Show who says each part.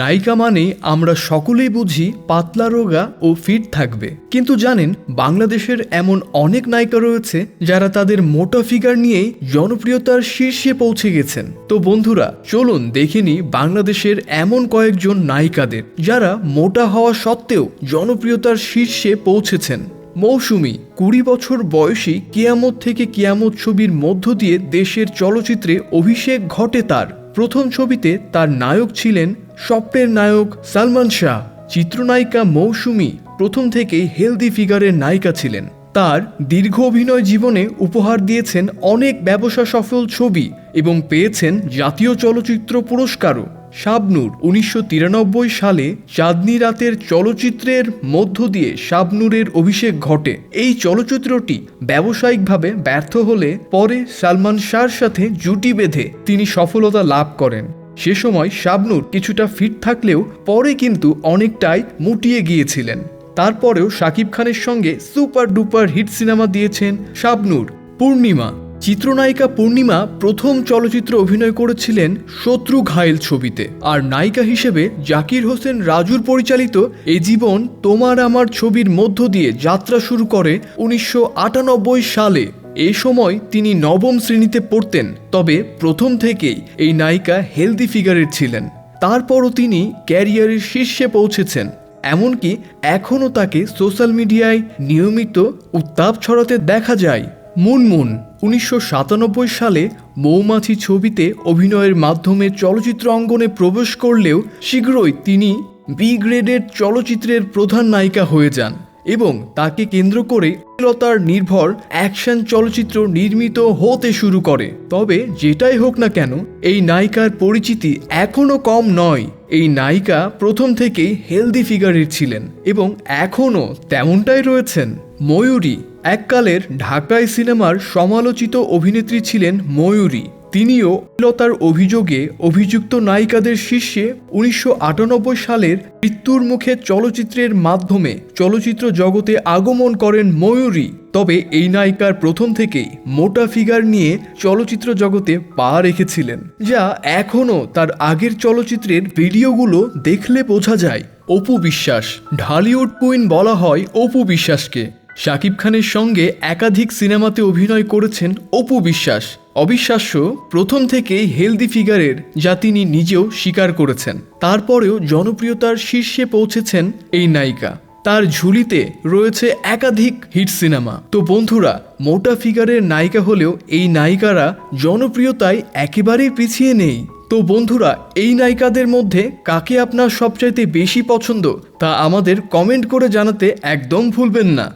Speaker 1: নায়িকা মানেই আমরা সকলেই বুঝি পাতলা রোগা ও ফিট থাকবে। কিন্তু জানেন, বাংলাদেশের এমন অনেক নায়িকা রয়েছে যারা তাদের মোটা ফিগার নিয়েই জনপ্রিয়তার শীর্ষে পৌঁছে গেছেন। তো বন্ধুরা, চলুন দেখিনি বাংলাদেশের এমন কয়েকজন নায়িকাদের যারা মোটা হওয়া সত্ত্বেও জনপ্রিয়তার শীর্ষে পৌঁছেছেন। মৌসুমি, কুড়ি বছর বয়সী কিয়ামত থেকে কিয়ামত ছবির মধ্য দিয়ে দেশের চলচ্চিত্রে অভিষেক ঘটে তার। প্রথম ছবিতে তার নায়ক ছিলেন স্বপ্নের নায়ক সালমান শাহ, চিত্রনায়িকা মৌসুমি প্রথম থেকেই হেলদি ফিগারের নায়িকা ছিলেন। তার দীর্ঘ অভিনয় জীবনে উপহার দিয়েছেন অনেক ব্যবসা সফল ছবি এবং পেয়েছেন জাতীয় চলচ্চিত্র পুরস্কারও। শাবনূর উনিশশো সালে চাঁদনি রাতের চলচ্চিত্রের মধ্য দিয়ে শাবনূরের অভিষেক ঘটে। এই চলচ্চিত্রটি ব্যবসায়িকভাবে ব্যর্থ হলে পরে সালমান শাহর সাথে জুটি বেঁধে তিনি সফলতা লাভ করেন। সে সময় শাবনুর কিছুটা ফিট থাকলেও পরে কিন্তু অনেকটাই মুটিয়ে গিয়েছিলেন। তারপরেও শাকিব খানের সঙ্গে সুপার ডুপার হিট সিনেমা দিয়েছেন শাবনূর। পূর্ণিমা। চিত্রনায়িকা পূর্ণিমা প্রথম চলচ্চিত্র অভিনয় করেছিলেন শত্রু ঘায়েল ছবিতে। আর নায়িকা হিসেবে জাকির হোসেন রাজুর পরিচালিত এ জীবন তোমার আমার ছবির মধ্য দিয়ে যাত্রা শুরু করে উনিশশো আটানব্বই সালে। এ সময় তিনি নবম শ্রেণীতে পড়তেন, তবে প্রথম থেকেই এই নায়িকা হেলদি ফিগারের ছিলেন। তারপরও তিনি ক্যারিয়ারের শীর্ষে পৌঁছেছেন, এমনকি এখনও তাকে সোশ্যাল মিডিয়ায় নিয়মিত উত্তাপ ছড়াতে দেখা যায়। মুনমুন উনিশশো সাতানব্বই সালে মৌমাছি ছবিতে অভিনয়ের মাধ্যমে চলচ্চিত্র অঙ্গনে প্রবেশ করলেও শীঘ্রই তিনি বি গ্রেডের চলচ্চিত্রের প্রধান নায়িকা হয়ে যান। এবং তাকে কেন্দ্র করে লতার নির্ভর অ্যাকশন চলচ্চিত্র নির্মিত হতে শুরু করে। তবে যেটাই হোক না কেন, এই নায়িকার পরিচিতি এখনও কম নয়। এই নায়িকা প্রথম থেকেই হেলদি ফিগারের ছিলেন এবং এখনও তেমনটাই রয়েছেন। ময়ূরী, এককালের ঢাকায় সিনেমার সমালোচিত অভিনেত্রী ছিলেন ময়ূরী। তিনিও লতার অভিযোগে অভিযুক্ত নায়িকাদের শীর্ষে উনিশশো আটানব্বই সালের মৃত্যুর মুখে চলচ্চিত্রের মাধ্যমে চলচ্চিত্র জগতে আগমন করেন ময়ূরী। তবে এই নায়িকার প্রথম থেকেই মোটা ফিগার নিয়ে চলচ্চিত্র জগতে পা রেখেছিলেন, যা এখনও তার আগের চলচ্চিত্রের ভিডিওগুলো দেখলে বোঝা যায়। অপু বিশ্বাস, ঢালিউড কুইন বলা হয় অপু বিশ্বাসকে। শাকিব খানের সঙ্গে একাধিক সিনেমাতে অভিনয় করেছেন অপু বিশ্বাস। অবিশ্বাস্য, প্রথম থেকেই হেলদি ফিগারের যা তিনি নিজেও স্বীকার করেছেন। তারপরেও জনপ্রিয়তার শীর্ষে পৌঁছেছেন এই নায়িকা। তার ঝুলিতে রয়েছে একাধিক হিট সিনেমা তো বন্ধুরা, মোটা ফিগারের নায়িকা হলেও এই নায়িকারা জনপ্রিয়তায় একেবারেই পিছিয়ে নেই। তো বন্ধুরা, এই নায়িকাদের মধ্যে কাকে আপনার সবচাইতে বেশি পছন্দ তা আমাদের কমেন্ট করে জানাতে একদম ভুলবেন না।